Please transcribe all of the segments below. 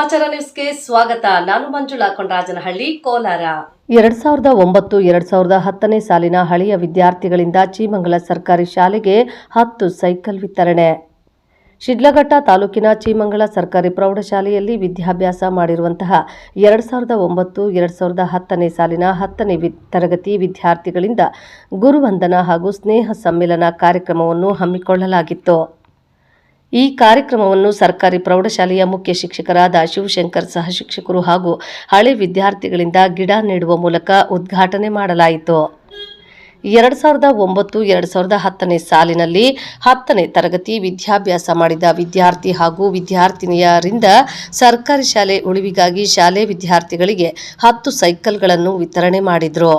ಸಮಾಚಾರ ನ್ಯೂಸ್ಗೆ ಸ್ವಾಗತ. ನಾನು ಮಂಜುಳಾ ಕೊಂಡರಾಜನಹಳ್ಳಿ ಕೋಲಾರ. ಎರಡ್ ಸಾವಿರದ ಒಂಬತ್ತು, ಎರಡ್ ಸಾವಿರದ ಹತ್ತನೇ ಸಾಲಿನ ಹಳೆಯ ವಿದ್ಯಾರ್ಥಿಗಳಿಂದ ಚೀಮಂಗಲ ಸರ್ಕಾರಿ ಶಾಲೆಗೆ ಹತ್ತು ಸೈಕಲ್ ವಿತರಣೆ. ಶಿಡ್ಲಘಟ್ಟ ತಾಲೂಕಿನ ಚೀಮಂಗಲ ಸರ್ಕಾರಿ ಪ್ರೌಢಶಾಲೆಯಲ್ಲಿ ವಿದ್ಯಾಭ್ಯಾಸ ಮಾಡಿರುವಂತಹ ಎರಡ್ ಸಾವಿರದ ಒಂಬತ್ತು, ಎರಡ್ ಸಾವಿರದ ಹತ್ತನೇ ಸಾಲಿನ ಹತ್ತನೇ ತರಗತಿ ವಿದ್ಯಾರ್ಥಿಗಳಿಂದ ಗುರುವಂದನ ಹಾಗೂ ಸ್ನೇಹ ಸಮ್ಮಿಲನ ಕಾರ್ಯಕ್ರಮವನ್ನು ಹಮ್ಮಿಕೊಳ್ಳಲಾಗಿತ್ತು. ಈ ಕಾರ್ಯಕ್ರಮವನ್ನು ಸರ್ಕಾರಿ ಪ್ರೌಢಶಾಲೆಯ ಮುಖ್ಯ ಶಿಕ್ಷಕರಾದ ಶಿವಶಂಕರ್ ಸಹ ಶಿಕ್ಷಕರು ಹಾಗೂ ಹಳೆ ವಿದ್ಯಾರ್ಥಿಗಳಿಂದ ಗಿಡ ನೆಡುವ ಮೂಲಕ ಉದ್ಘಾಟನೆ ಮಾಡಲಾಯಿತು. ಎರಡು ಸಾವಿರದ ಒಂಬತ್ತು, ಎರಡು ಸಾವಿರದ ಹತ್ತನೇ ಸಾಲಿನಲ್ಲಿ ಹತ್ತನೇ ತರಗತಿ ವಿದ್ಯಾಭ್ಯಾಸ ಮಾಡಿದ ವಿದ್ಯಾರ್ಥಿ ಹಾಗೂ ವಿದ್ಯಾರ್ಥಿನಿಯರಿಂದ ಸರ್ಕಾರಿ ಶಾಲೆ ಉಳಿವಿಗಾಗಿ ಶಾಲೆ ವಿದ್ಯಾರ್ಥಿಗಳಿಗೆ ಹತ್ತು ಸೈಕಲ್ಗಳನ್ನು ವಿತರಣೆ ಮಾಡಿದರು.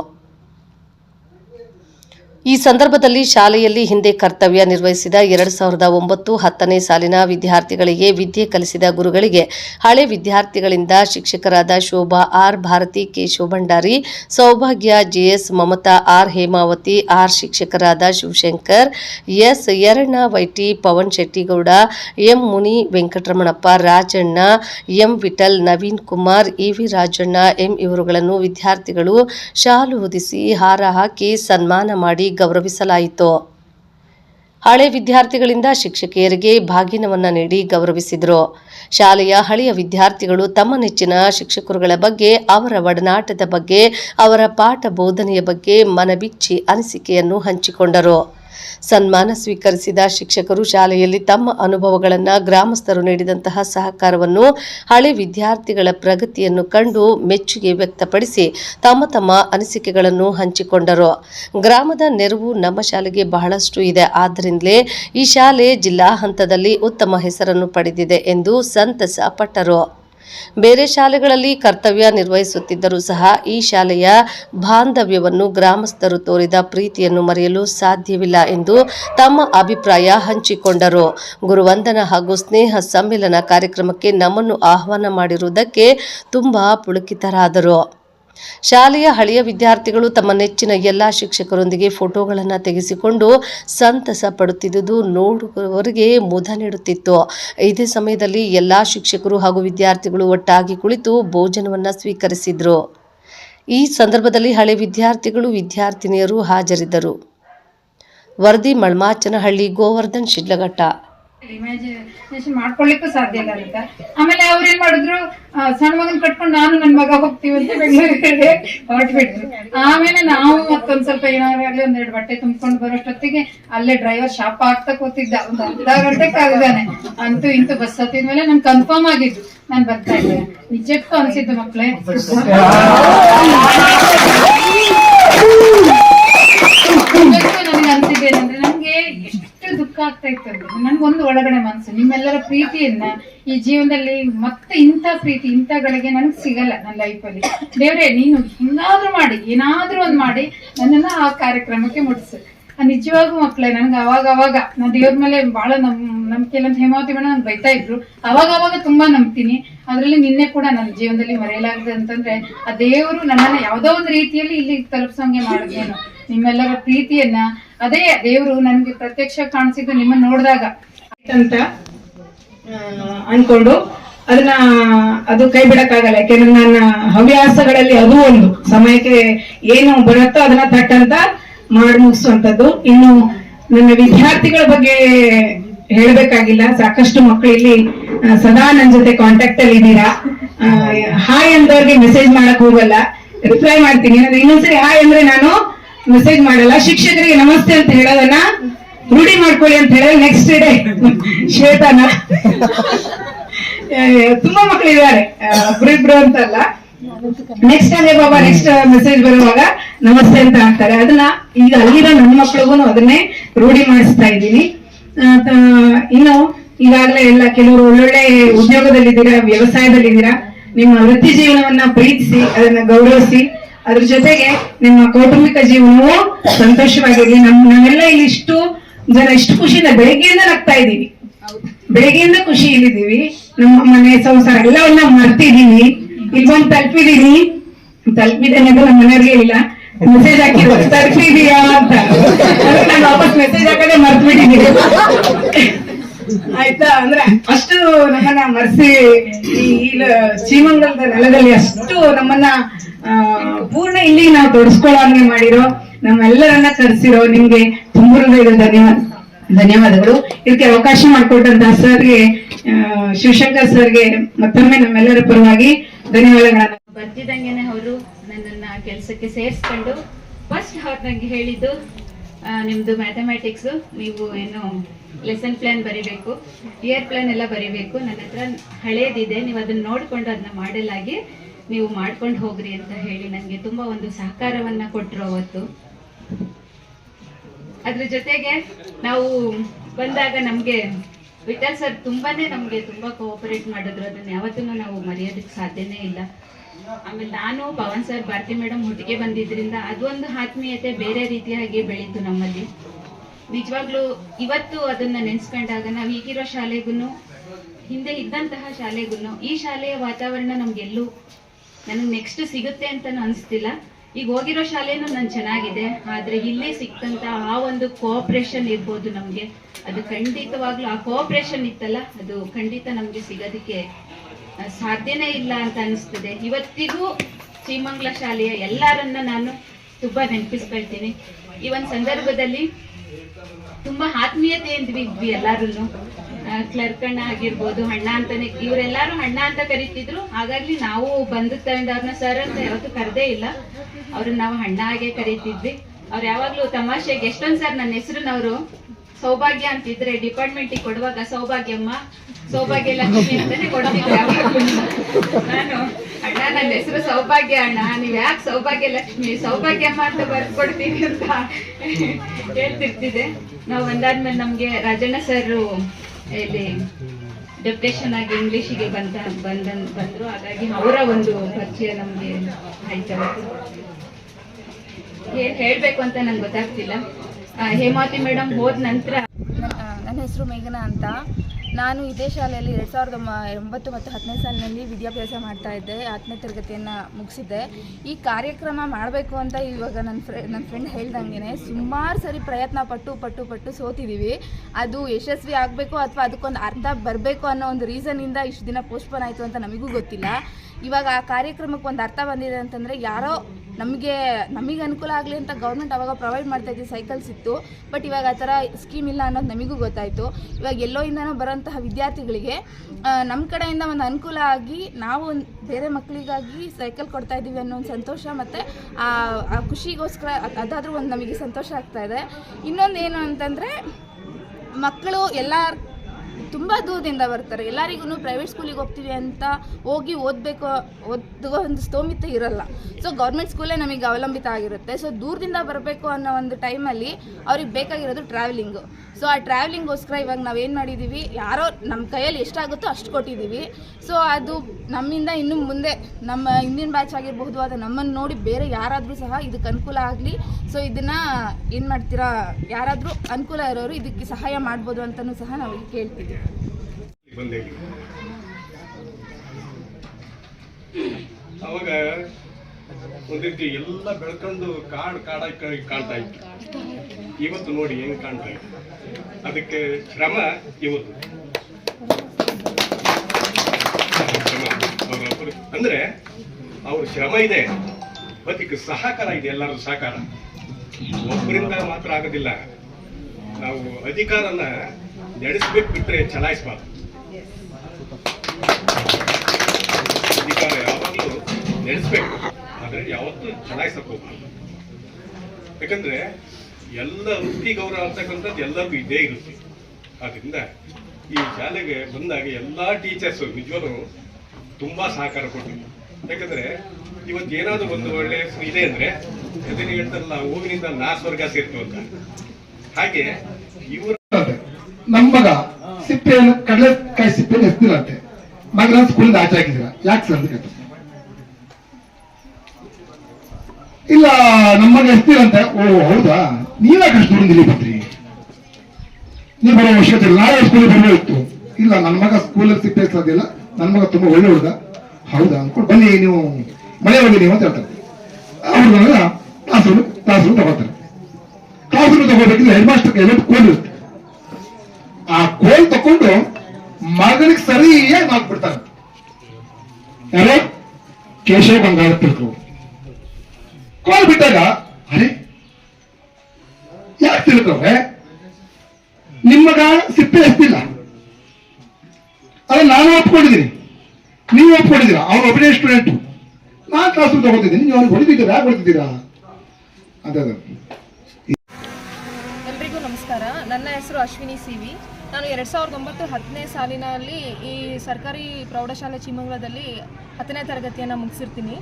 ಈ ಸಂದರ್ಭದಲ್ಲಿ ಶಾಲೆಯಲ್ಲಿ ಹಿಂದೆ ಕರ್ತವ್ಯ ನಿರ್ವಹಿಸಿದ ಎರಡು ಸಾವಿರದ ಒಂಬತ್ತು ಹತ್ತನೇ ಸಾಲಿನ ವಿದ್ಯಾರ್ಥಿಗಳಿಗೆ ವಿದ್ಯೆ ಕಲಿಸಿದ ಗುರುಗಳಿಗೆ ಹಳೆ ವಿದ್ಯಾರ್ಥಿಗಳಿಂದ ಶಿಕ್ಷಕರಾದ Shobha R Bharathi, K Shobhandari, Saubhagya, JS Mamatha R Hemavathi, R ಶಿಕ್ಷಕರಾದ Shivashankar, S Yaranna YT, Pavan Shettigowda, M Muni Venkataramanappa, Rajanna, M Vittal, Naveen Kumar EV Rajanna, M ಇವರುಗಳನ್ನು ವಿದ್ಯಾರ್ಥಿಗಳು ಶಾಲು ಹೊದಿಸಿ ಹಾರ ಹಾಕಿ ಸನ್ಮಾನ ಮಾಡಿ ಗೌರವಿಸಲಾಯಿತು. ಹಳೆ ವಿದ್ಯಾರ್ಥಿಗಳಿಂದ ಶಿಕ್ಷಕಿಯರಿಗೆ ಭಾಗಿನವನ್ನ ನೀಡಿ ಗೌರವಿಸಿದರು. ಶಾಲೆಯ ಹಳೆಯ ವಿದ್ಯಾರ್ಥಿಗಳು ತಮ್ಮ ನೆಚ್ಚಿನ ಶಿಕ್ಷಕರುಗಳ ಬಗ್ಗೆ, ಅವರ ಒಡನಾಟದ ಬಗ್ಗೆ, ಅವರ ಪಾಠ ಬೋಧನೆಯ ಬಗ್ಗೆ ಮನಬಿಚ್ಚಿ ಅನಿಸಿಕೆಯನ್ನು ಹಂಚಿಕೊಂಡರು. ಸನ್ಮಾನ ಸ್ವೀಕರಿಸಿದ ಶಿಕ್ಷಕರು ಶಾಲೆಯಲ್ಲಿ ತಮ್ಮ ಅನುಭವಗಳನ್ನು ಗ್ರಾಮಸ್ಥರು ನೀಡಿದಂತಹ ಸಹಕಾರವನ್ನು ಹಳೆ ವಿದ್ಯಾರ್ಥಿಗಳ ಪ್ರಗತಿಯನ್ನು ಕಂಡು ಮೆಚ್ಚುಗೆ ವ್ಯಕ್ತಪಡಿಸಿ ತಮ್ಮ ತಮ್ಮ ಅನಿಸಿಕೆಗಳನ್ನು ಹಂಚಿಕೊಂಡರು. ಗ್ರಾಮದ ನೆರವು ನಮ್ಮ ಶಾಲೆಗೆ ಬಹಳಷ್ಟು ಇದೆ. ಆದ್ದರಿಂದಲೇ ಈ ಶಾಲೆ ಜಿಲ್ಲಾ ಹಂತದಲ್ಲಿ ಉತ್ತಮ ಹೆಸರನ್ನು ಪಡೆದಿದೆ ಎಂದು ಸಂತಸ ಪಟ್ಟರು. ಬೇರೆ ಶಾಲೆಗಳಲ್ಲಿ ಕರ್ತವ್ಯ ನಿರ್ವಹಿಸುತ್ತಿದ್ದರೂ ಸಹ ಈ ಶಾಲೆಯ ಬಾಂಧವ್ಯವನ್ನು ಗ್ರಾಮಸ್ಥರು ತೋರಿದ ಪ್ರೀತಿಯನ್ನು ಮರೆಯಲು ಸಾಧ್ಯವಿಲ್ಲ ಎಂದು ತಮ್ಮ ಅಭಿಪ್ರಾಯ ಹಂಚಿಕೊಂಡರು. ಗುರುವಂದನ ಹಾಗೂ ಸ್ನೇಹ ಸಮ್ಮೇಳನ ಕಾರ್ಯಕ್ರಮಕ್ಕೆ ನಮ್ಮನ್ನು ಆಹ್ವಾನ ಮಾಡಿರುವುದಕ್ಕೆ ತುಂಬಾ ಪುಳಕಿತರಾದರು. ಶಾಲೆಯ ಹಳೆಯ ವಿದ್ಯಾರ್ಥಿಗಳು ತಮ್ಮ ನೆಚ್ಚಿನ ಎಲ್ಲ ಶಿಕ್ಷಕರೊಂದಿಗೆ ಫೋಟೋಗಳನ್ನು ತೆಗೆಸಿಕೊಂಡು ಸಂತಸ ಪಡುತ್ತಿದ್ದುದು ನೋಡುವವರಿಗೆ ಮುದ ನೀಡುತ್ತಿತ್ತು. ಇದೇ ಸಮಯದಲ್ಲಿ ಎಲ್ಲ ಶಿಕ್ಷಕರು ಹಾಗೂ ವಿದ್ಯಾರ್ಥಿಗಳು ಒಟ್ಟಾಗಿ ಕುಳಿತು ಭೋಜನವನ್ನು ಸ್ವೀಕರಿಸಿದ್ರು. ಈ ಸಂದರ್ಭದಲ್ಲಿ ಹಳೆ ವಿದ್ಯಾರ್ಥಿಗಳು ವಿದ್ಯಾರ್ಥಿನಿಯರು ಹಾಜರಿದ್ದರು. ವರದಿ ಮಳ್ಮಾಚನಹಳ್ಳಿ ಗೋವರ್ಧನ್ ಶಿಡ್ಲಘಟ್ಟ. ಇಮ್ಯಾಜಿನೇಷನ್ ಮಾಡ್ಕೊಳ್ಳಿಕ್ಕೂ ಸಾಧ್ಯ ಇಲ್ಲ ಅಂತ. ಆಮೇಲೆ ಅವ್ರು ಏನ್ ಮಾಡಿದ್ರು ಸಣ್ಣ ಮಗನ್ ಕಟ್ಕೊಂಡು ನಾನು ನನ್ ಮಗ ಹೋಗ್ತೀವಿ ಅಂತ ಬೆಂಗಳೂರಿಗೆ ಹೊರಟ್ಬಿಟ್ರು ಆಮೇಲೆ ನಾವು ಮತ್ತೊಂದ್ ಸ್ವಲ್ಪ ಏನಾದ್ರು ಒಂದೆರಡು ಬಟ್ಟೆ ತುಂಬ್ಕೊಂಡು ಬರೋಷ್ಟೊತ್ತಿಗೆ ಅಲ್ಲೇ ಡ್ರೈವರ್ ಶಾಪ್ ಆಗ್ತಾ ಕೂತಿದ್ದ. ಒಂದು ಅರ್ಧ ಗಂಟೆ ಕಾದಿದ್ದಾನೆ ಅಂತೂ ಇಂತೂ ಬಸ್ ಹತ್ತಿದ್ಮೇಲೆ ನನ್ ಕನ್ಫರ್ಮ್ ಆಗಿದ್ದು. ನಾನ್ ಬರ್ತಾ ಇದ್ದೆ. ನಿಜಕ್ಕೂ ಅನ್ಸಿದ್ದು ಮಕ್ಳೇ. ನಿಜಕ್ಕೂ ಅನ್ಸಿದ್ದೇನೆ ಅಂದ್ರೆ ನಮ್ಗೆ ಆಗ್ತಾ ಇತ್ತು ನನ್ಗೊಂದು ಒಳಗಡೆ ಮನಸ್ಸು, ನಿಮ್ಮೆಲ್ಲರ ಪ್ರೀತಿಯನ್ನ ಈ ಜೀವನದಲ್ಲಿ ಮತ್ತೆ ಇಂಥ ಪ್ರೀತಿ ಇಂಥ ಗಳಿಗೆ ನನಗೆ ಸಿಗಲ್ಲ ನನ್ನ ಲೈಫಲ್ಲಿ ದೇವ್ರೆ ನೀನು ಹಿಂಗಾದ್ರೂ ಮಾಡಿ, ಏನಾದ್ರೂ ಒಂದ್ ಮಾಡಿ, ನನ್ನನ್ನ ಆ ಕಾರ್ಯಕ್ರಮಕ್ಕೆ ಮುಟ್ಟಿಸು ನಿಜವಾಗೂ ಮಕ್ಳೇ, ನನ್ಗೆ ಅವಾಗ ಅವಾಗ ನಾನು ದೇವ್ರ ಮೇಲೆ ಬಹಳ ನಮ್ ನಂಬಿಕೆ ಅಂತ ಹೇಮಾವತಿ ಮೇಡಮ್ ನಂಗೆ ಬೈತಾ ಇದ್ರು. ಅವಾಗ ಅವಾಗ ತುಂಬಾ ನಂಬ್ತೀನಿ. ಅದ್ರಲ್ಲಿ ನಿನ್ನೆ ಕೂಡ ನನ್ನ ಜೀವನದಲ್ಲಿ ಮರೆಯಲಾಗದೆ ಅಂತಂದ್ರೆ, ಆ ದೇವರು ನನ್ನನ್ನ ಯಾವ್ದೋ ಒಂದು ರೀತಿಯಲ್ಲಿ ಇಲ್ಲಿ ತಲುಪ್ಸಂಗೆ ಮಾಡಿದ್ನೇನು. ನಿಮ್ಮೆಲ್ಲರ ಪ್ರೀತಿಯನ್ನ ಅದೇ, ದೇವರು ನನ್ಗೆ ಪ್ರತ್ಯಕ್ಷ ಕಾಣಿಸಿದ್ದು ನಿಮ್ಮನ್ನ ನೋಡಿದಾಗ. ಅಂತ ಅನ್ಕೊಂಡು ಅದನ್ನ, ಅದು ಕೈ ಬಿಡಕ್ಕಾಗಲ್ಲ. ಯಾಕೆಂದ್ರೆ ನನ್ನ ಹವ್ಯಾಸಗಳಲ್ಲಿ ಅದು ಒಂದು. ಸಮಯಕ್ಕೆ ಏನು ಬರುತ್ತೋ ಅದನ್ನ ತಟ್ಟಂತ ಮಾಡಿ ಮುಗಿಸುವಂತದ್ದು ಇನ್ನು ನನ್ನ ವಿದ್ಯಾರ್ಥಿಗಳ ಬಗ್ಗೆ ಹೇಳ್ಬೇಕಾಗಿಲ್ಲ. ಸಾಕಷ್ಟು ಮಕ್ಕಳು ಇಲ್ಲಿ ಸದಾ ನನ್ನ ಜೊತೆ ಕಾಂಟ್ಯಾಕ್ಟ್ ಅಲ್ಲಿ ಇದ್ದೀರಾ? ಹಾಯ್ ಅಂದವ್ರಿಗೆ ಮೆಸೇಜ್ ಮಾಡಕ್ ಹೋಗಲ್ಲ. ರಿಪ್ಲೈ ಮಾಡ್ತೀನಿ. ಏನಂದ್ರೆ ಇನ್ನೊಂದ್ಸರಿ ಹಾಯ್ ಅಂದ್ರೆ ನಾನು ಮೆಸೇಜ್ ಮಾಡಲ್ಲ. ಶಿಕ್ಷಕರಿಗೆ ನಮಸ್ತೆ ಅಂತ ಹೇಳೋದನ್ನ ರೂಢಿ ಮಾಡ್ಕೊಳ್ಳಿ ಅಂತ ಹೇಳಿ ನೆಕ್ಸ್ಟ್ ಡೇ ಶ್ವೇತಾನ. ತುಂಬಾ ಮಕ್ಕಳಿದ್ದಾರೆ ಒಬ್ರಿಬ್ರು ಅಂತಲ್ಲ. ನೆಕ್ಸ್ಟ್ ಅದೇ ಬಾಬಾ ನೆಕ್ಸ್ಟ್ ಮೆಸೇಜ್ ಬರುವಾಗ ನಮಸ್ತೆ ಅಂತ ಹಾಕ್ತಾರೆ. ಅದನ್ನ ಈಗ ಅಲ್ಲಿರೋ ನನ್ನ ಮಕ್ಳಿಗೂ ಅದನ್ನೇ ರೂಢಿ ಮಾಡಿಸ್ತಾ ಇದ್ದೀನಿ. ಇನ್ನು ಈಗಾಗಲೇ ಎಲ್ಲ ಕೆಲವರು ಒಳ್ಳೊಳ್ಳೆ ಉದ್ಯೋಗದಲ್ಲಿದ್ದೀರಾ, ವ್ಯವಸಾಯದಲ್ಲಿದ್ದೀರಾ, ನಿಮ್ಮ ವೃತ್ತಿ ಜೀವನವನ್ನ ಪ್ರೀತಿಸಿ, ಅದನ್ನ ಗೌರವಿಸಿ ಅದ್ರ ಜೊತೆಗೆ ನಿಮ್ಮ ಕೌಟುಂಬಿಕ ಜೀವನವೂ ಸಂತೋಷವಾಗಿರ್ಲಿ. ನಮ್, ನಾವೆಲ್ಲ ಇಲ್ಲಿ ಇಷ್ಟು ಜನ ಇಷ್ಟು ಖುಷಿಯಿಂದ ಬೆಳಿಗ್ಗೆಯಿಂದ ನಗ್ತಾ ಇದ್ದೀವಿ. ಬೆಳಿಗ್ಗೆಯಿಂದ ಖುಷಿ ಇಲ್ಲಿದ್ದೀವಿ ನಮ್ಮ ಮನೆ ಸಂಸಾರ ಎಲ್ಲವನ್ನ ಮರ್ತಿದೀವಿ ಇಲ್ಲಿ ಬಂದು ತಲುಪಿದೀವಿ ತಲುಪಿದ್ದೇನೆ ಅಂತ ನಮ್ಮ ಮನೆಯವ್ರಿಗೆ ಇಲ್ಲ. ಮೆಸೇಜ್ ಹಾಕಿ ತಲುಪಿದೀಯಾ ಅಂತ. ನಾನು ವಾಪಸ್ ಮೆಸೇಜ್ ಹಾಕದೆ ಮರ್ತು ಬಿಟ್ಟಿದ್ದೀನಿ ಆಯ್ತಾ? ಅಂದ್ರೆ ಅಷ್ಟು ನಮ್ಮನ್ನ ಮರೆಸಿ ಈ ಶ್ರೀಮಂಗಲದ ನೆಲದಲ್ಲಿ ಅಷ್ಟು ನಮ್ಮನ್ನ ಪೂರ್ಣ ಇಲ್ಲಿ ನಾವು ತೊಡಸ್ಕೊಳ್ಳೋಂಗೆ ಮಾಡಿರೋ, ನಮ್ಮೆಲ್ಲರನ್ನ ಕರೆಸಿರೋ ನಿಮ್ಗೆ ತುಂಬ ಹೃದಯದ ಧನ್ಯವಾದ ಧನ್ಯವಾದಗಳು. ಇದಕ್ಕೆ ಅವಕಾಶ ಮಾಡಿಕೊಟ್ಟಂತ ಸರ್ಗೆ ಶಿವಶಂಕರ್ ಸರ್ಗೆ ಮತ್ತೊಮ್ಮೆ ನಮ್ಮೆಲ್ಲರ ಪರವಾಗಿ ಧನ್ಯವಾದಗಳನ್ನ. ಬರ್ತಿದ್ದಂಗೆನೆ ಅವರು ನನ್ನನ್ನ ಕೆಲಸಕ್ಕೆ ಸೇರಿಸ್ಕೊಂಡು ಫಸ್ಟ್ ಅವ್ರು ನಂಗೆ ಹೇಳಿದ್ದು ನಿಮ್ದು ಮ್ಯಾಥಮೆಟಿಕ್ಸ್ ನೀವು ಏನು ಲೆಸನ್ ಪ್ಲಾನ್ ಬರಿಬೇಕು ಇಯರ್ ಪ್ಲಾನ್ ಎಲ್ಲ ಬರಿಬೇಕು, ನನ್ನ ಹತ್ರ ಹಳೇದಿದೆ, ನೀವು ಅದನ್ನ ನೋಡ್ಕೊಂಡು ಅದನ್ನ ಮಾಡಲಾಗಿ ನೀವು ಮಾಡ್ಕೊಂಡು ಹೋಗ್ರಿ ಅಂತ ಹೇಳಿ ನನಗೆ ತುಂಬಾ ಒಂದು ಸಹಕಾರವನ್ನ ಕೊಟ್ಟರು ಅವತ್ತು. ಅದ್ರ ಜೊತೆಗೆ ನಾವು ಬಂದಾಗ ನಮ್ಗೆ ವಿಠಲ್ ಸರ್ ತುಂಬಾನೇ ನಮ್ಗೆ ತುಂಬಾ ಕೋಆಪರೇಟ್ ಮಾಡಿದ್ರು. ಅದನ್ನ ಯಾವತ್ತೂ ನಾವು ಮರೆಯೋದಕ್ಕೆ ಸಾಧ್ಯನೇ ಇಲ್ಲ. ಆಮೇಲೆ ನಾನು ಪವನ್ ಸರ್, ಭಾರತಿ ಮೇಡಮ್ ಒಟ್ಟಿಗೆ ಬಂದಿದ್ರಿಂದ ಅದೊಂದು ಆತ್ಮೀಯತೆ ಬೇರೆ ರೀತಿಯಾಗಿ ಬೆಳೀತು ನಮ್ಮಲ್ಲಿ. ನಿಜವಾಗ್ಲೂ ಇವತ್ತು ಅದನ್ನ ನೆನ್ಸ್ಕೊಂಡಾಗ ನಾವು ಈಗಿರೋ ಶಾಲೆಗೂ ಹಿಂದೆ ಇದ್ದಂತಹ ಶಾಲೆಗೂ ಈ ಶಾಲೆಯ ವಾತಾವರಣ ನಮ್ಗೆಲ್ಲೂ ನನಗೆ ನೆಕ್ಸ್ಟ್ ಸಿಗುತ್ತೆ ಅಂತ ಅನಿಸ್ತಿಲ್ಲ. ಈಗ ಹೋಗಿರೋ ಶಾಲೆನೂ ನಾನು ಚೆನ್ನಾಗಿದೆ, ಆದ್ರೆ ಇಲ್ಲಿ ಸಿಕ್ಕಂತ ಆ ಒಂದು ಕೋಆಪ್ರೇಷನ್ ಇರ್ಬೋದು ನಮ್ಗೆ. ಅದು ಖಂಡಿತವಾಗ್ಲೂ ಆ ಕೋಆಪ್ರೇಷನ್ ಇತ್ತಲ್ಲ, ಅದು ಖಂಡಿತ ನಮ್ಗೆ ಸಿಗೋದಕ್ಕೆ ಸಾಧ್ಯನೇ ಇಲ್ಲ ಅಂತ ಅನಿಸ್ತದೆ. ಇವತ್ತಿಗೂ ಶ್ರೀಮಂಗ್ಲ ಶಾಲೆಯ ಎಲ್ಲರನ್ನ ನಾನು ತುಂಬಾ ನೆನಪಿಸ್ಕೊಳ್ತೀನಿ. ಈ ಒಂದು ಸಂದರ್ಭದಲ್ಲಿ ತುಂಬಾ ಆತ್ಮೀಯತೆಯಿಂದ ಇದ್ವಿ ಎಲ್ಲಾರು ಕ್ಲರ್ಕ್ ಅಣ್ಣ ಆಗಿರ್ಬೋದು, ಅಣ್ಣ ಅಂತಾನೆ, ಇವರೆಲ್ಲಾರು ಅಣ್ಣ ಅಂತ ಕರಿತಿದ್ರು. ಹಾಗಾಗಿ ನಾವು ಬಂದು ಅವ್ರನ್ನ ಸರ್ ಅಂತ ಯಾವತ್ತು ಕರೆದೇ ಇಲ್ಲ. ಅವ್ರನ್ನ ನಾವು ಅಣ್ಣ ಹಾಗೆ ಕರಿತಿದ್ವಿ. ಅವ್ರು ಯಾವಾಗ್ಲೂ ತಮಾಷೆಗೆ ಎಷ್ಟೊಂದ್ ಸರ್ ನನ್ನ ಹೆಸರುನವರು? ಸೌಭಾಗ್ಯ ಅಂತಿದ್ರೆ ಡಿಪಾರ್ಟ್ಮೆಂಟ್ ಕೊಡುವಾಗ ಸೌಭಾಗ್ಯಮ್ಮ, ಸೌಭಾಗ್ಯ ಲಕ್ಷ್ಮಿ ಅಂತಾನೆ ಯಾವಾಗ್ಲೂ. ನಾನು, ಅಣ್ಣ ನನ್ನ ಹೆಸರು ಸೌಭಾಗ್ಯ ಅಣ್ಣ. ನೀವ್ ಯಾಕೆ ಸೌಭಾಗ್ಯ ಲಕ್ಷ್ಮಿ? ಸೌಭಾಗ್ಯಮ್ಮ ಅಂತ ಬರ್ಕೊಡ್ತೀನಿ ಅಂತ ಹೇಳ್ತಿರ್ತಿದೆ ನಾವು ಒಂದಾದ್ಮೇಲೆ ನಮ್ಗೆ ರಾಜಣ್ಣ ಸರ್ ಇಲ್ಲಿ ಡೆಪ್ರೆಷನ್ ಆಗಿ ಇಂಗ್ಲಿಷಿಗೆ ಬಂದ ಬಂದ, ಬಂದ್ರು. ಹಾಗಾಗಿ ಅವರ ಒಂದು ಪರಿಚಯ ನಮ್ಗೆ ಆಯ್ತು. ಹೇಳ್ಬೇಕು ಅಂತ ನಂಗೆ ಗೊತ್ತಾಗ್ತಿಲ್ಲ. ಹೇಮಾತಿ ಹೇಮಾವತಿ ಮೇಡಮ್ ಹೋದ ನಂತರ ನನ್ನ ಹೆಸರು ಮೇಘನಾ ಅಂತ. ನಾನು ಇದೇ ಶಾಲೆಯಲ್ಲಿ ಎರಡು ಸಾವಿರದ ಒಂಬತ್ತು ಮತ್ತು ಹತ್ತನೇ ಸಾಲಿನಲ್ಲಿ ವಿದ್ಯಾಭ್ಯಾಸ ಮಾಡ್ತಾ ಇದ್ದೆ, ಹತ್ತನೇ ತರಗತಿಯನ್ನು ಮುಗಿಸಿದ್ದೆ. ಈ ಕಾರ್ಯಕ್ರಮ ಮಾಡಬೇಕು ಅಂತ ಇವಾಗ ನನ್ನ ಫ್ರೆ ನನ್ನ ಫ್ರೆಂಡ್ ಹೇಳ್ದಂಗೆ ಸುಮಾರು ಸರಿ ಪ್ರಯತ್ನ ಪಟ್ಟು ಪಟ್ಟು ಪಟ್ಟು ಸೋತಿದ್ದೀವಿ ಅದು ಯಶಸ್ವಿ ಆಗಬೇಕು ಅಥವಾ ಅದಕ್ಕೊಂದು ಅರ್ಥ ಬರಬೇಕು ಅನ್ನೋ ಒಂದು ರೀಸನಿಂದ ಇಷ್ಟು ದಿನ ಪೋಸ್ಟ್ಪೋನ್ ಆಯಿತು ಅಂತ ನಮಗೂ ಗೊತ್ತಿಲ್ಲ. ಇವಾಗ ಆ ಕಾರ್ಯಕ್ರಮಕ್ಕೆ ಒಂದು ಅರ್ಥ ಬಂದಿದೆ ಅಂತಂದರೆ ಯಾರೋ ನಮಗೆ ನಮಗೆ ಅನುಕೂಲ ಆಗಲಿ ಅಂತ ಗೌರ್ಮೆಂಟ್ ಅವಾಗ ಪ್ರೊವೈಡ್ ಮಾಡ್ತಾ ಇದ್ದೀವಿ ಸೈಕಲ್ಸ್ ಇತ್ತು. ಬಟ್ ಇವಾಗ ಆ ಥರ ಸ್ಕೀಮ್ ಇಲ್ಲ ಅನ್ನೋದು ನಮಗೂ ಗೊತ್ತಾಯಿತು. ಇವಾಗ ಎಲ್ಲೋ ಇಂದನೋ ಬರೋಂತಹ ವಿದ್ಯಾರ್ಥಿಗಳಿಗೆ ನಮ್ಮ ಕಡೆಯಿಂದ ಒಂದು ಅನುಕೂಲ ಆಗಿ ನಾವು ಬೇರೆ ಮಕ್ಕಳಿಗಾಗಿ ಸೈಕಲ್ ಕೊಡ್ತಾ ಇದ್ದೀವಿ ಅನ್ನೋ ಒಂದು ಸಂತೋಷ ಮತ್ತು ಆ ಖುಷಿಗೋಸ್ಕರ ಅದಾದರೂ ಒಂದು ನಮಗೆ ಸಂತೋಷ ಆಗ್ತಾ ಇದೆ. ಇನ್ನೊಂದು ಏನು ಅಂತಂದರೆ ಮಕ್ಕಳು ಎಲ್ಲ ತುಂಬ ದೂರದಿಂದ ಬರ್ತಾರೆ. ಎಲ್ಲರಿಗೂ ಪ್ರೈವೇಟ್ ಸ್ಕೂಲಿಗೆ ಹೋಗ್ತೀವಿ ಅಂತ ಹೋಗಿ ಓದಬೇಕು ಓದುವ ಒಂದು ಸ್ತೋಮಿತ ಇರಲ್ಲ. ಸೊ ಗೌರ್ಮೆಂಟ್ ಸ್ಕೂಲೇ ನಮಗೆ ಅವಲಂಬಿತ ಆಗಿರುತ್ತೆ. ಸೊ ದೂರದಿಂದ ಬರಬೇಕು ಅನ್ನೋ ಒಂದು ಟೈಮಲ್ಲಿ ಅವ್ರಿಗೆ ಬೇಕಾಗಿರೋದು ಟ್ರಾವೆಲಿಂಗು ಸೊ ಆ ಟ್ರಾವೆಲಿಂಗೋಸ್ಕರ ಇವಾಗ ನಾವೇನು ಮಾಡಿದ್ದೀವಿ ಯಾರೋ ನಮ್ಮ ಕೈಯಲ್ಲಿ ಎಷ್ಟಾಗುತ್ತೋ ಅಷ್ಟು ಕೊಟ್ಟಿದ್ದೀವಿ ಸೊ ಅದು ನಮ್ಮಿಂದ ಇನ್ನು ಮುಂದೆ ನಮ್ಮ ಹಿಂದಿನ ಬ್ಯಾಚ್ ಆಗಿರಬಹುದು ಅದು ನಮ್ಮನ್ನು ನೋಡಿ ಬೇರೆ ಯಾರಾದರೂ ಸಹ ಇದಕ್ಕೆ ಅನುಕೂಲ ಆಗಲಿ. ಸೊ ಇದನ್ನು ಏನು ಮಾಡ್ತೀರಾ? ಯಾರಾದರೂ ಅನುಕೂಲ ಇರೋರು ಇದಕ್ಕೆ ಸಹಾಯ ಮಾಡ್ಬೋದು ಅಂತಲೂ ಸಹ ನಾವು ಕೇಳ್ತೀವಿ. ಅವಾಗ ಒಂದ್ ರೀತಿ ಎಲ್ಲ ಬೆಳ್ಕೊಂಡು ಕಾಡ್ ಕಾಡಾಗಿ ಕಾಣ್ತಾ ಇತ್ತು. ಇವತ್ತು ನೋಡಿ ಏನ್ ಕಾಣ್ತಾ ಇತ್ತು ಅದಕ್ಕೆ ಶ್ರಮ ಇವತ್ತು. ಅಂದ್ರೆ ಅವ್ರ ಶ್ರಮ ಇದೆ. ಅದಕ್ಕೆ ಸಹಕಾರ ಇದೆ ಎಲ್ಲರ ಸಹಕಾರ. ಒಬ್ಬರಿಂದ ಮಾತ್ರ ಆಗೋದಿಲ್ಲ. ನಾವು ಅಧಿಕಾರನ ನಡೆಸ್ಬೇಕು ಬಿಟ್ರೆ ಚಲಾಯಿಸ್ಬಾರ್ದು. ಅಧಿಕಾರ ಯಾವಾಗಲೂ ನಡೆಸ್ಬೇಕು, ಆದರೆ ಯಾವತ್ತೂ ಚಲಾಯಿಸಕ್ ಹೋಗ್ಬಾರ್ದು. ಯಾಕಂದ್ರೆ ಎಲ್ಲ ವೃತ್ತಿ ಗೌರವ ಅಂತಕ್ಕಂಥದ್ದು ಎಲ್ಲರಿಗೂ ಇದೇ ಇರುತ್ತೆ. ಆದ್ರಿಂದ ಈ ಶಾಲೆಗೆ ಬಂದಾಗ ಎಲ್ಲಾ ಟೀಚರ್ಸ್, ನಿಜವಾಗ್ಲೂ ತುಂಬಾ ಸಹಕಾರ ಕೊಟ್ಟಿದ್ರು ಯಾಕಂದ್ರೆ ಇವತ್ತು ಏನಾದ್ರು ಒಂದು ಒಳ್ಳೆ ಇದೆ ಅಂದ್ರೆ ಎದುರು ಹೇಳ್ತಾರಲ್ಲ ಹೂವಿನಿಂದ ನಾ ಸ್ವರ್ಗ ಸೇರ್ತು ಅಂತ. ಹಾಗೆ ಇವರು. ನಮ್ಮ ಮಗ ಸಿಪ್ಪೆಯನ್ನು ಕಡಲೆಕಾಯಿ ಸಿಪ್ಪೆಯನ್ನು ಎಸ್ತಿರಂತೆ ಮಗನ ಸ್ಕೂಲಿಂದ ಆಚೆ ಹಾಕಿದ್ರ ಯಾಕೆ ಸರ್ ಅಂತ. ಇಲ್ಲ ನಮ್ಮ ಮಗ ಎಸ್ತಿರಂತೆ ಓ, ಹೌದಾ? ನೀವ್ಯಾಕೆ ಅಷ್ಟು ದೂರದಿಂದ ಇಲ್ಲಿ ಬಂದ್ರಿ? ನೀವು ಬರೋ ಅವಶ್ಯಕತೆ ಇಲ್ಲ. ನಾಳೆ ಸ್ಕೂಲಿಗೆ ಇತ್ತು. ಇಲ್ಲ ನನ್ನ ಮಗ ಸ್ಕೂಲಲ್ಲಿ ಸಿಪ್ಪೆ ಸಾಧ್ಯ ನನ್ನ ಮಗ ತುಂಬಾ ಒಳ್ಳೆ ಹುಡುಗ. ಹೌದಾ? ಅನ್ಕೊಂಡು ಬನ್ನಿ, ನೀವು ಮಳೆ ಹೋಗಿ ನೀವು ಅಂತ ಹೇಳ್ತಾರೆ. ಅವ್ರು ಕ್ಲಾಸ್ ಕ್ಲಾಸ್ ರೂಮ್ ತಗೋತಾರೆ ಕ್ಲಾಸ್ ರೂಮ್ ತಗೋಬೇಕಿದ್ರೆ ಹೆಡ್ ಮಾಸ್ಟರ್ ಕೈಯಲ್ಲಿ ಕೋಲ್ ಇರುತ್ತೆ. ಆ ಕೋಲ್ ತಕೊಂಡು ಮಗನಿಗೆ ಸರಿಯಾಗಿ ಮಾಡ್ಬಿಡ್ತಾರೆ ಯಾರೋ? ಕೇಶವ ಬಂಗಾರ ತಿಳ್ಕೊ ಕೋಲ್ ಬಿಟ್ಟಾಗ, ಅರೆ, ಯಾಕೆ ತಿಳ್ಕೊವೆ ನಿಮ್ಮಗ ಸಿಪ್ಪೆ ಎಷ್ಟಿಲ್ಲ ಅದೇ ನಾನು ಒಪ್ಕೊಂಡಿದ್ದೀನಿ. ನೀವು ಒಪ್ಕೊಂಡಿದ್ದೀರಾ? ಅವ್ನು ಒಬ್ಬನೇ ಸ್ಟೂಡೆಂಟ್ ನಾನು ಕ್ಲಾಸ್ ತಗೋತಿದ್ದೀನಿ. ನೀವು ಅವ್ನಿಗೆ ಹೊಡಿದಿದ್ದೀರಾ ಯಾಕೆ ಹೊಡಿದಿದ್ದೀರಾ ಅದೇ. ಎಲ್ರಿಗೂ ನಮಸ್ಕಾರ. ನನ್ನ ಹೆಸರು ಅಶ್ವಿನಿ ಸಿ ವಿ. ನಾನು ಎರಡು ಸಾವಿರದ ಒಂಬತ್ತು ಹತ್ತನೇ ಸಾಲಿನಲ್ಲಿ ಈ ಸರ್ಕಾರಿ ಪ್ರೌಢಶಾಲೆ ಚಿಮಂಗ್ಲದಲ್ಲಿ ಹತ್ತನೇ ತರಗತಿಯನ್ನು ಮುಗಿಸಿರ್ತೀನಿ.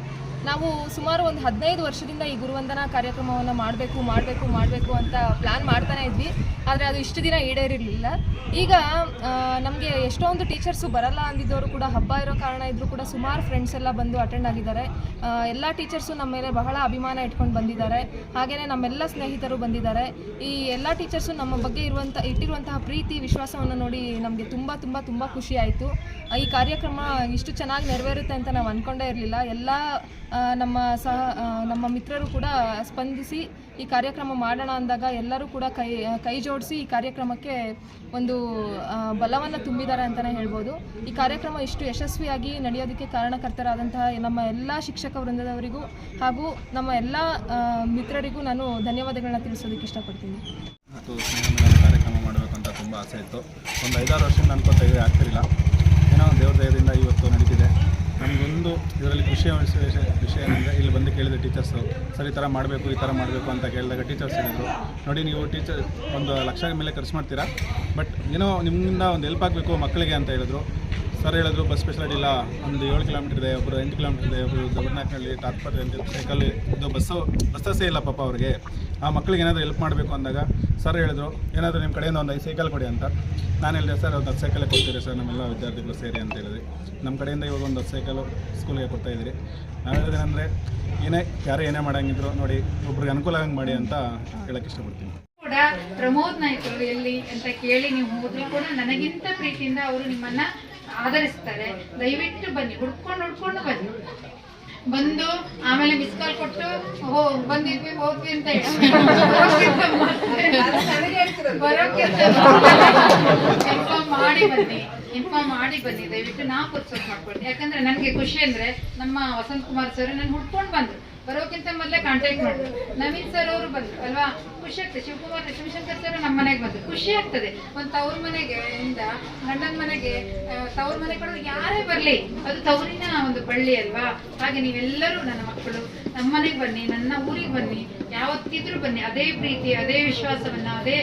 ನಾವು ಸುಮಾರು ಒಂದು ಹದಿನೈದು ವರ್ಷದಿಂದ ಈ ಗುರುವಂದನಾ ಕಾರ್ಯಕ್ರಮವನ್ನು ಮಾಡಬೇಕು ಮಾಡಬೇಕು ಮಾಡಬೇಕು ಅಂತ ಪ್ಲ್ಯಾನ್ ಮಾಡ್ತಾನೆ ಇದ್ವಿ. ಆದರೆ ಅದು ಇಷ್ಟು ದಿನ ಈಡೇರಿರಲಿಲ್ಲ. ಈಗ ನಮಗೆ ಎಷ್ಟೊಂದು ಟೀಚರ್ಸು ಬರಲ್ಲ ಅಂದಿದ್ದವರು ಕೂಡ ಹಬ್ಬ ಇರೋ ಕಾರಣ ಇದ್ದರೂ ಕೂಡ ಸುಮಾರು ಫ್ರೆಂಡ್ಸ್ ಎಲ್ಲ ಬಂದು ಅಟೆಂಡ್ ಆಗಿದ್ದಾರೆ. ಎಲ್ಲ ಟೀಚರ್ಸು ನಮ್ಮ ಮೇಲೆ ಬಹಳ ಅಭಿಮಾನ ಇಟ್ಕೊಂಡು ಬಂದಿದ್ದಾರೆ. ಹಾಗೆಯೇ ನಮ್ಮೆಲ್ಲ ಸ್ನೇಹಿತರು ಬಂದಿದ್ದಾರೆ. ಈ ಎಲ್ಲ ಟೀಚರ್ಸು ನಮ್ಮ ಬಗ್ಗೆ ಇರುವಂಥ ಇಟ್ಟಿರುವಂತಹ ಪ್ರೀತಿ ವಿಶ್ವಾಸವನ್ನು ನೋಡಿ ನಮಗೆ ತುಂಬ ತುಂಬ ತುಂಬ ಖುಷಿ ಆಯಿತು. ಈ ಕಾರ್ಯಕ್ರಮ ಇಷ್ಟು ಚೆನ್ನಾಗಿ ನೆರವೇರುತ್ತೆ ಅಂತ ನಾವು ಅಂದ್ಕೊಂಡೇ ಇರಲಿಲ್ಲ. ಎಲ್ಲ ನಮ್ಮ ಸಹ ನಮ್ಮ ಮಿತ್ರರು ಕೂಡ ಸ್ಪಂದಿಸಿ ಈ ಕಾರ್ಯಕ್ರಮ ಮಾಡೋಣ ಅಂದಾಗ ಎಲ್ಲರೂ ಕೂಡ ಕೈ ಕೈ ಜೋಡಿಸಿ ಈ ಕಾರ್ಯಕ್ರಮಕ್ಕೆ ಒಂದು ಬಲವನ್ನು ತುಂಬಿದ್ದಾರೆ ಅಂತಲೇ ಹೇಳ್ಬೋದು. ಈ ಕಾರ್ಯಕ್ರಮ ಇಷ್ಟು ಯಶಸ್ವಿಯಾಗಿ ನಡೆಯೋದಕ್ಕೆ ಕಾರಣಕರ್ತರಾದಂತಹ ನಮ್ಮ ಎಲ್ಲ ಶಿಕ್ಷಕ ವೃಂದದವರಿಗೂ ಹಾಗೂ ನಮ್ಮ ಎಲ್ಲ ಮಿತ್ರರಿಗೂ ನಾನು ಧನ್ಯವಾದಗಳನ್ನ ತಿಳಿಸೋದಕ್ಕೆ ಇಷ್ಟಪಡ್ತೀನಿ ಮತ್ತು ಸ್ನೇಹ ಮಿಲನ ಕಾರ್ಯಕ್ರಮ ಮಾಡಬೇಕು ಅಂತ ತುಂಬ ಆಸೆ ಇತ್ತು. ಒಂದು ಐದಾರು ವರ್ಷದಿಂದ ಅನ್ಕೋತಾ ಇದ್ದರೆ ಆಗ್ತಿರಲಿಲ್ಲ ಏನೋ ದೇವ್ರ ದಯದಿಂದ ಇವತ್ತು ನಡೀತಿದೆ. ನಮಗೊಂದು ಇದರಲ್ಲಿ ಖುಷಿ ವಿಷಯ ವಿಷಯ ಏನಂದರೆ, ಇಲ್ಲಿ ಬಂದು ಕೇಳಿದ ಟೀಚರ್ಸು ಸರ್, ಈ ಥರ ಮಾಡಬೇಕು, ಈ ಥರ ಮಾಡಬೇಕು ಅಂತ ಕೇಳಿದಾಗ ಟೀಚರ್ಸ್ ಹೇಳಿದರು. ನೋಡಿ, ನೀವು ಟೀಚರ್ ಒಂದು ಲಕ್ಷ ಮೇಲೆ ಖರ್ಚು ಮಾಡ್ತೀರಾ, ಬಟ್ ಏನೋ ನಿಮ್ಮಿಂದ ಒಂದು ಹೆಲ್ಪ್ ಆಗಬೇಕು ಮಕ್ಕಳಿಗೆ ಅಂತ ಹೇಳಿದ್ರು. ಸರ್ ಹೇಳಿದ್ರು ಬಸ್ ಸ್ಪೆಷಲಿಟಿ ಇಲ್ಲ. ಒಂದು ಏಳು ಕಿಲೋಮೀಟರ್ ಇದೆ ಒಬ್ಬರು ಎಂಟು ಕಿಲೋಮೀಟರ್ ಇದೆ ಒಬ್ಬರು ದೊಡ್ಡನಾಕ್ನಲ್ಲಿ ಅಂತ ಸೈಕಲ್ ಇದು ಬಸ್ಸು ಬಸ್ಸಸ್ಸೇ ಇಲ್ಲ ಪಾಪ ಅವ್ರಿಗೆ. ಆ ಮಕ್ಕಳಿಗೆ ಏನಾದರೂ ಹೆಲ್ಪ್ ಮಾಡಬೇಕು ಅಂದಾಗ ಸರ್ ಹೇಳಿದ್ರು, ಏನಾದರೂ ನಿಮ್ಮ ಕಡೆಯಿಂದ ಒಂದು ಐದು ಸೈಕಲ್ ಕೊಡಿ ಅಂತ. ನಾನು ಹೇಳಿದೆ ಸರ್ ಒಂದು ಹತ್ತು ಸೈಕಲೇ ಕೊಡ್ತೀರಿ ಸರ್ ನಮ್ಮೆಲ್ಲ ವಿದ್ಯಾರ್ಥಿಗಳು ಸೇರಿ ಅಂತ ಹೇಳಿದ್ರಿ. ನಮ್ಮ ಕಡೆಯಿಂದ ಇವಾಗ ಒಂದು ಹತ್ತು ಸೈಕಲು ಸ್ಕೂಲಿಗೆ ಕೊಡ್ತಾ ಇದ್ದೀರಿ ನಾನು ಹೇಳಿದೇನೆಂದರೆ ಏನೇ, ಯಾರೇ ಏನೇ ಮಾಡಂಗಿದ್ರು ನೋಡಿ, ಒಬ್ರಿಗೆ ಅನುಕೂಲ ಆಗಂಗೆ ಮಾಡಿ ಅಂತ ಹೇಳಕ್ಕೆ ಇಷ್ಟಪಡ್ತೀನಿ. ಪ್ರಮೋದ್ ನಾಯ್ಕರು ಎಲ್ಲಿ ಅಂತ ಕೇಳಿ ನೀವು ಹೋದ್ರು ಕೂಡ ನನಗಿಂತ ಪ್ರೀತಿಯಿಂದ ಅವರು ನಿಮ್ಮನ್ನ ಆಧರಿಸ್ತಾರೆ. ದಯವಿಟ್ಟು ಬನ್ನಿ ಹುಡ್ಕೊಂಡು ಹುಡ್ಕೊಂಡು ಬನ್ನಿ. ಬಂದು ಆಮೇಲೆ ಮಿಸ್ ಕಾಲ್ ಕೊಟ್ಟು ಹೋ ಬಂದಿದ್ವಿ ಹೋದ್ವಿ ಅಂತ ಹೇಳಿ. ಬರೋಕೆ ಮಾಡಿ ಬನ್ನಿ. ಇನ್ಫಾರ್ಮ್ ಮಾಡಿ ಬನ್ನಿ, ದಯವಿಟ್ಟು ನಾ ಪುರ್ಸೊತ್ ಮಾಡ್ಕೊಳ್ತೀನಿ. ಯಾಕಂದ್ರೆ ನನಗೆ ಖುಷಿ ಅಂದ್ರೆ ನಮ್ಮ ವಸಂತ್ ಕುಮಾರ್ ಸರ್ ನಾನು ಹುಡ್ಕೊಂಡು ಬಂದ್ರು. ಬರೋಕ್ಕಿಂತ ಮೊದಲೇ ಕಾಂಟ್ಯಾಕ್ಟ್ ಮಾಡಿದ್ರು. ನವೀನ್ ಸರ್ ಅವರು ಬಂದ್ರು, ಅಲ್ವಾ? ಖುಷಿ ಆಗ್ತದೆ. ಶಿವಕುಮಾರ್ ಶಿವಶಂಕರ್ ಸರ್ ನಮ್ಮ ಮನೆಗೆ ಬಂದ್ರು. ಖುಷಿ ಆಗ್ತದೆ. ಒಂದು ತವ್ರ ಮನೆಗೆ ಇಂದ ಗಂಡನ ಮನೆಗೆ ತವ್ರ ಮನೆ ಕಡೆ ಯಾರೇ ಬರಲಿ, ಅದು ತವರಿನ ಒಂದು ಬಳ್ಳಿ ಅಲ್ವಾ? ಹಾಗೆ ನೀವೆಲ್ಲರೂ ನನ್ನ ಮಕ್ಕಳು ನಮ್ಮ ಮನೆಗೆ ಬನ್ನಿ, ನನ್ನ ಊರಿಗೆ ಬನ್ನಿ, ಯಾವತ್ತಿದ್ರೂ ಬನ್ನಿ, ಅದೇ ಪ್ರೀತಿ, ಅದೇ ವಿಶ್ವಾಸವನ್ನ, ಅದೇ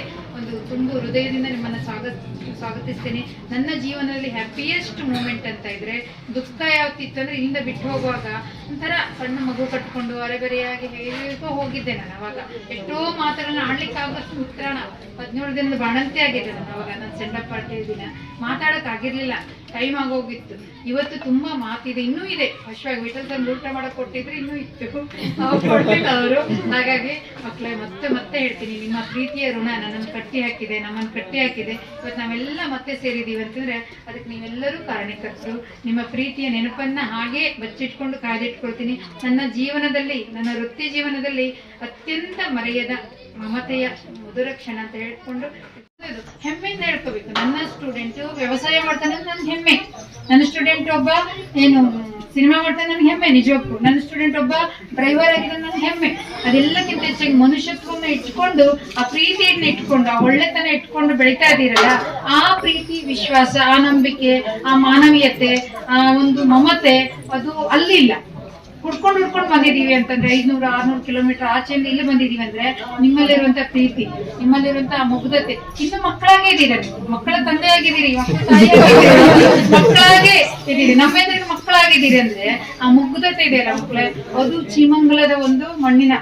ಒಂದು ತುಂಬು ಹೃದಯದಿಂದ ನಿಮ್ಮನ್ನ ಸ್ವಾಗತ, ಸ್ವಾಗತಿಸ್ತೇನೆ. ನನ್ನ ಜೀವನದಲ್ಲಿ ಹ್ಯಾಪಿಯೆಸ್ಟ್ ಮೂಮೆಂಟ್ ಅಂತ ಇದ್ರೆ ದುಃಖ ಯಾವತ್ತಿತ್ತು ಅಂದ್ರೆ ಇಲ್ಲಿಂದ ಬಿಟ್ಟು ಹೋಗುವಾಗ ಒಂಥರ ಸಣ್ಣ ಮಗು ಕಟ್ಕೊಂಡು ಅರೆಬರೆಯಾಗಿ ಹೇಗೋ ಹೋಗಿದ್ದೆ ನಾನು ಅವಾಗ. ಎಷ್ಟೋ ಮಾತುಗಳನ್ನ ಆಡ್ಲಿಕ್ಕೆ ಆಗೋಷ್ಟು ಉತ್ತರಾಣ ಹದಿನೇಳು ದಿನದ ಬಾಣಂತಿ ಆಗಿದ್ದೆ ನಾನು ಅವಾಗ. ನನ್ನ ಸೆಂಡಪ್ ಪಾರ್ಟಿ ದಿನ ಮಾತಾಡಕ್ ಆಗಿರ್ಲಿಲ್ಲ. ಟೈಮ್ ಆಗೋಗಿತ್ತು. ಇವತ್ತು ತುಂಬಾ ಮಾತಿದೆ. ಇನ್ನೂ ಇದೆ. ಅಶ್ವಾಗಿ ವಿಠಲ್ ತಂದು ಊಟ ಮಾಡಕ್ ಕೊಟ್ಟಿದ್ರೆ, ಇನ್ನೂ ಇತ್ತು. ಅವರು ಹಾಗಾಗಿ ಮಕ್ಕಳೇ ಮತ್ತೆ ಮತ್ತೆ ಹೇಳ್ತೀನಿ. ನಿಮ್ಮ ಪ್ರೀತಿಯ ಋಣ ನನ್ನನ್ನು ಕಟ್ಟಿ ಹಾಕಿದೆ, ನಮ್ಮನ್ನು ಕಟ್ಟಿ ಹಾಕಿದೆ. ಇವತ್ತು ನಾವೆಲ್ಲ ಮತ್ತೆ ಸೇರಿದೀವಿ ಅಂತಂದ್ರೆ ಅದಕ್ಕೆ ನೀವೆಲ್ಲರೂ ಕಾರಣಕರ್ತರು. ನಿಮ್ಮ ಪ್ರೀತಿಯ ನೆನಪನ್ನ ಹಾಗೆ ಬಚ್ಚಿಟ್ಕೊಂಡು ಕಾದಿಟ್ಕೊಳ್ತೀನಿ. ನನ್ನ ಜೀವನದಲ್ಲಿ, ನನ್ನ ವೃತ್ತಿ ಜೀವನದಲ್ಲಿ ಅತ್ಯಂತ ಮರೆಯದ ಮಮತೆಯ ಮಧುರ ಕ್ಷಣ ಅಂತ ಹೇಳ್ಕೊಂಡು ಹೆಮ್ಮೆಯಿಂದ ಹೇಳ್ಕೋಬೇಕು ನನ್ನ ಸ್ಟೂಡೆಂಟ್ ವ್ಯವಸಾಯ ಮಾಡ್ತಾನೆ ನನ್ನ ಹೆಮ್ಮೆ. ನನ್ನ ಸ್ಟೂಡೆಂಟ್ ಒಬ್ಬ ಏನು, ಸಿನಿಮಾ ಮಾಡ್ತಾನೆ ನನ್ಗೆ ಹೆಮ್ಮೆ, ನಿಜಕ್ಕೂ. ನನ್ನ ಸ್ಟೂಡೆಂಟ್ ಒಬ್ಬ ಡ್ರೈವರ್ ಆಗಿದೆ ನನ್ನ ಹೆಮ್ಮೆ. ಅದೆಲ್ಲಕ್ಕಿಂತ ಹೆಚ್ಚಾಗಿ ಮನುಷ್ಯತ್ವವನ್ನ ಇಟ್ಕೊಂಡು, ಆ ಪ್ರೀತಿಯನ್ನ ಇಟ್ಕೊಂಡು, ಆ ಒಳ್ಳೆತನ ಇಟ್ಕೊಂಡು ಬೆಳಿತಾ ಇದ್ದೀರಲ್ಲ, ಆ ಪ್ರೀತಿ, ವಿಶ್ವಾಸ, ಆ ನಂಬಿಕೆ, ಆ ಮಾನವೀಯತೆ, ಆ ಒಂದು ಮಮತೆ, ಅದು ಅಲ್ಲಿಲ್ಲ. ಹುಡ್ಕೊಂಡು ಹುಡ್ಕೊಂಡು ಬಂದಿದೀವಿ ಅಂತಂದ್ರೆ ಐದ್ನೂರು ಆರ್ನೂರು ಕಿಲೋಮೀಟರ್ ಆಚೆಯಿಂದ ಇಲ್ಲಿ ಬಂದಿದೀವಿ ಅಂದ್ರೆ ನಿಮ್ಮಲ್ಲಿರುವಂತ ಪ್ರೀತಿ ನಿಮ್ಮಲ್ಲಿರುವಂತ ಮುಗ್ಧತೆ. ಇನ್ನು ಮಕ್ಕಳಾಗೇ ಇದ್ದೀರಾ ಮಕ್ಕಳ ತಂದೆ ಆಗಿದ್ದೀರಿ ಮಕ್ಕಳಾಗೇ ಇದ್ದೀರಿ. ನಮ್ಮೆಂದ್ರೆ ಮಕ್ಕಳಾಗಿದ್ದೀರಿ ಅಂದ್ರೆ ಆ ಮುಗ್ಧತೆ ಇದೆಯಲ್ಲ ಮಕ್ಕಳ. ಅದು ಚೀಮಂಗಲದ ಒಂದು ಮಣ್ಣಿನ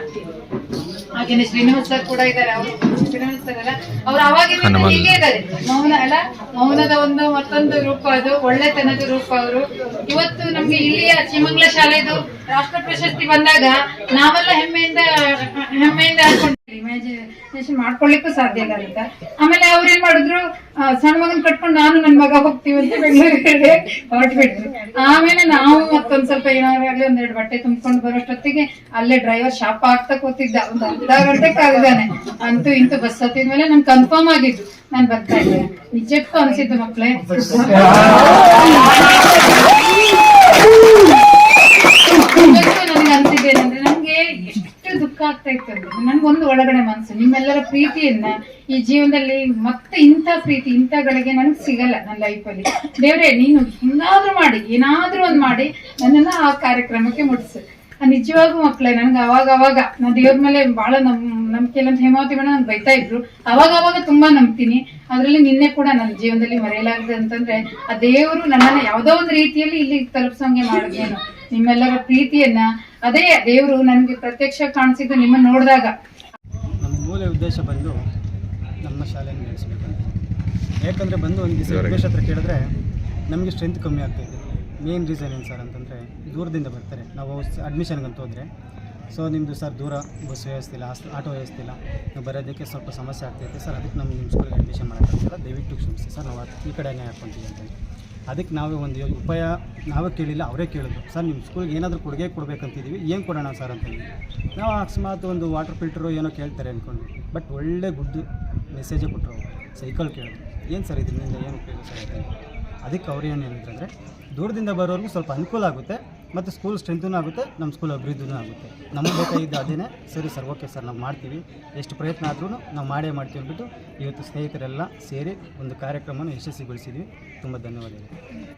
ಹಾಗೇನೆ ಶ್ರೀನಿವಾಸ್ ಸರ್ ಕೂಡ ಇದ್ದಾರೆ ಅವರು ಶ್ರೀನಿವಾಸ್ ಸರ್ ಅಲ್ಲ. ಅವ್ರು ಅವಾಗಿಂದ ಹೀಗೆ ಇದ್ದಾರೆ. ಮೌನ ಅಲ್ಲ ಮೌನದ ಒಂದು ಮತ್ತೊಂದು ರೂಪ ಅದು ಒಳ್ಳೆತನದ ರೂಪ ಅವರು. ಇವತ್ತು ನಮ್ಗೆ ಇಲ್ಲಿಯ ಚಿಮಂಗ್ಲ ಶಾಲೆದು ರಾಷ್ಟ್ರ ಪ್ರಶಸ್ತಿ ಬಂದಾಗ ನಾವೆಲ್ಲ ಹೆಮ್ಮೆಯಿಂದ ಹೆಮ್ಮೆಯಿಂದ ಇಮ್ಯಾಜಿನೇಷನ್ ಮಾಡ್ಕೊಳ್ಳಿಕ್ಕೂ ಸಾಧ್ಯ ಇಲ್ಲ ಅಂತ. ಆಮೇಲೆ ಅವ್ರು ಏನ್ ಮಾಡಿದ್ರು? ಸಣ್ಣ ಮಗನ್ ಕಟ್ಕೊಂಡು ನಾನು ನನ್ ಮಗ ಹೋಗ್ತೀವಿ ಅಂತ ಬೆಂಗಳೂರಿಗೆ ಹೊರಟ್ಬಿಟ್ರು. ಆಮೇಲೆ ನಾವು ಮತ್ತೊಂದ್ ಸ್ವಲ್ಪ ಏನಾದ್ರು ಆಗ್ಲಿ ಒಂದೆರಡು ಬಟ್ಟೆ ತುಂಬಿಕೊಂಡು ಬರೋಷ್ಟೊತ್ತಿಗೆ ಅಲ್ಲೇ ಡ್ರೈವರ್ ಶಾಪ್ ಆಗ್ತಾ ಕೂತಿದ್ದ. ಒಂದು ಅರ್ಧ ಗಂಟೆ ಕಾದಿದ್ದಾನೆ ಅಂತೂ ಇಂತೂ ಬಸ್ ಹತ್ತಿದ್ಮೇಲೆ ನನ್ ಕನ್ಫರ್ಮ್ ಆಗಿದ್ದು. ನಾನ್ ಬರ್ತಾ ಇದ್ದೆ. ನಿಜಕ್ಕೂ ಅನ್ಸಿದ್ದು ಮಕ್ಳೇ ನಿಜಕ್ಕೂ ನನಗೆ ಅನ್ಸಿದ್ದೇನೆಂದ್ರೆ ನನ್ಗೆ ಎಷ್ಟು ದುಃಖ ಆಗ್ತಾ ಇತ್ತು ಅಂದ್ರೆ ನನ್ಗೊಂದು ಒಳಗಡೆ ಮನಸ್ಸು, ನಿಮ್ಮೆಲ್ಲರ ಪ್ರೀತಿಯನ್ನ ಈ ಜೀವನದಲ್ಲಿ ಮತ್ತೆ ಇಂಥ ಪ್ರೀತಿ ಇಂಥ ಗಳಿಗೆ ನನಗೆ ಸಿಗಲ್ಲ ನನ್ನ ಲೈಫಲ್ಲಿ ದೇವ್ರೆ, ನೀನು ಹಿಂಗಾದ್ರೂ ಮಾಡಿ, ಏನಾದ್ರೂ ಒಂದ್ ಮಾಡಿ ನನ್ನನ್ನ ಆ ಕಾರ್ಯಕ್ರಮಕ್ಕೆ ಮುಟ್ಟಿಸು ನಿಜವಾಗೂ ಮಕ್ಳೇ, ನನ್ಗೆ ಅವಾಗ ಅವಾಗ ನಾ ದೇವ್ರ ಮೇಲೆ ಬಹಳ ನಮ್ ನಂಬಿಕೆ ಅಂತ ಹೇಮಾವತಿ ಮೇಡಮ್ ನಂಗೆ ಬೈತಾ ಇದ್ರು. ಅವಾಗ ಅವಾಗ ತುಂಬಾ ನಂಬ್ತೀನಿ. ಅದ್ರಲ್ಲಿ ನಿನ್ನೆ ಕೂಡ ನನ್ನ ಜೀವನದಲ್ಲಿ ಮರೆಯಲಾಗದೆ ಅಂತಂದ್ರೆ, ಆ ದೇವರು ನನ್ನನ್ನ ಯಾವ್ದೋ ಒಂದು ರೀತಿಯಲ್ಲಿ ಇಲ್ಲಿ ತಲುಪಿಸೋಂಗೆ ಮಾಡಿದ್ನೇನು. ನಿಮ್ಮೆಲ್ಲರ ಪ್ರೀತಿಯನ್ನ ಅದೇ ದೇವರು ನನಗೆ ಪ್ರತ್ಯಕ್ಷ ಕಾಣಿಸಿದ್ದು ನಿಮ್ಮ ನೋಡಿದಾಗ. ನಮ್ಮ ಮೂಲ ಉದ್ದೇಶ ಬಂದು ನಮ್ಮ ಶಾಲೆಯನ್ನು ನಡೆಸಬೇಕಂತ ಯಾಕಂದರೆ ಬಂದು ಒಂದು ದಿವಸ ಉದ್ದೇಶ ಹತ್ರ ಕೇಳಿದ್ರೆ ನಮಗೆ ಸ್ಟ್ರೆಂತ್ ಕಮ್ಮಿ ಆಗ್ತಾಯಿದೆ ಮೇನ್ ರೀಸನ್ ಏನು ಸರ್ ಅಂತಂದರೆ ದೂರದಿಂದ ಬರ್ತಾರೆ. ನಾವು ಅಡ್ಮಿಷನ್ಗಂತ ಹೋದರೆ. ಸೊ ನಿಮ್ಮದು ಸರ್ ದೂರ ಬಸ್ ವ್ಯವಸ್ಥೆ ಇಲ್ಲ ಆಟೋ ವ್ಯವಸ್ಥೆ ಇಲ್ಲ ನಾವು ಬರೋದಕ್ಕೆ ಸ್ವಲ್ಪ ಸಮಸ್ಯೆ ಆಗ್ತೈತೆ ಸರ್ ಅದಕ್ಕೆ ನಮ್ಮ ನಿಮ್ಮ ಸ್ಕೂಲ್ಗೆ ಅಡ್ಮಿಷನ್ ಮಾಡೋಕ್ಕಾಗ್ತಿಲ್ಲ ದಯವಿಟ್ಟು ಕ್ಷಮಿಸಿ ಸರ್ ನಾವು ಈ ಕಡೆನೇ ಹಾಕ್ಕೊಂತೀವಿ ಅಂತ ಅದಕ್ಕೆ ನಾವೇ ಒಂದು ಉಪಾಯ ನಾವೇ ಕೇಳಿಲ್ಲ, ಅವರೇ ಕೇಳಿದ್ರು. ಸರ್, ನಿಮ್ಮ ಸ್ಕೂಲ್ಗೆ ಏನಾದರೂ ಕೊಡುಗೆ ಕೊಡಬೇಕಂತಿದ್ದೀವಿ, ಏನು ಕೊಡೋಣ ಸರ್? ಅಂತಂದು. ನಾವು ಅಕಸ್ಮಾತ್ ಒಂದು ವಾಟರ್ ಫಿಲ್ಟ್ರು ಏನೋ ಕೇಳ್ತಾರೆ ಅಂದ್ಕೊಂಡು ಬಟ್ ಒಳ್ಳೆ ಗುಡ್ ಮೆಸೇಜೇ ಕೊಟ್ಟರು ಸೈಕಲ್ ಕೇಳಿದ್ರು. ಏನು ಸರ್ ಇದರಿಂದ ಏನು ಉಪಯೋಗ ಸರ್? ಅದಕ್ಕೆ ಅವ್ರು ಏನು ಹೇಳಿದ್ರಂದರೆ ದೂರದಿಂದ ಬರೋರ್ಗೂ ಸ್ವಲ್ಪ ಅನುಕೂಲ ಆಗುತ್ತೆ, ಮತ್ತು ಸ್ಕೂಲ್ ಸ್ಟ್ರೆಂತೂ ಆಗುತ್ತೆ ನಮ್ಮ ಸ್ಕೂಲ್ ಅಭಿವೃದ್ಧಿನೂ ಆಗುತ್ತೆ. ನಮ್ಮ ಬೇಕಾಗಿದ್ದು ಅದೇನೇ. ಸರಿ ಸರ್, ಓಕೆ ಸರ್, ನಾವು ಮಾಡ್ತೀವಿ. ಎಷ್ಟು ಪ್ರಯತ್ನ ಆದ್ರೂ ನಾವು ಮಾಡೇ ಮಾಡ್ತೀವಿ ಅಂದ್ಬಿಟ್ಟು, ಇವತ್ತು ಸ್ನೇಹಿತರೆಲ್ಲ ಸೇರಿ ಒಂದು ಕಾರ್ಯಕ್ರಮನ ಯಶಸ್ವಿಗೊಳಿಸಿದ್ವಿ. ತುಂಬ ಧನ್ಯವಾದಗಳು.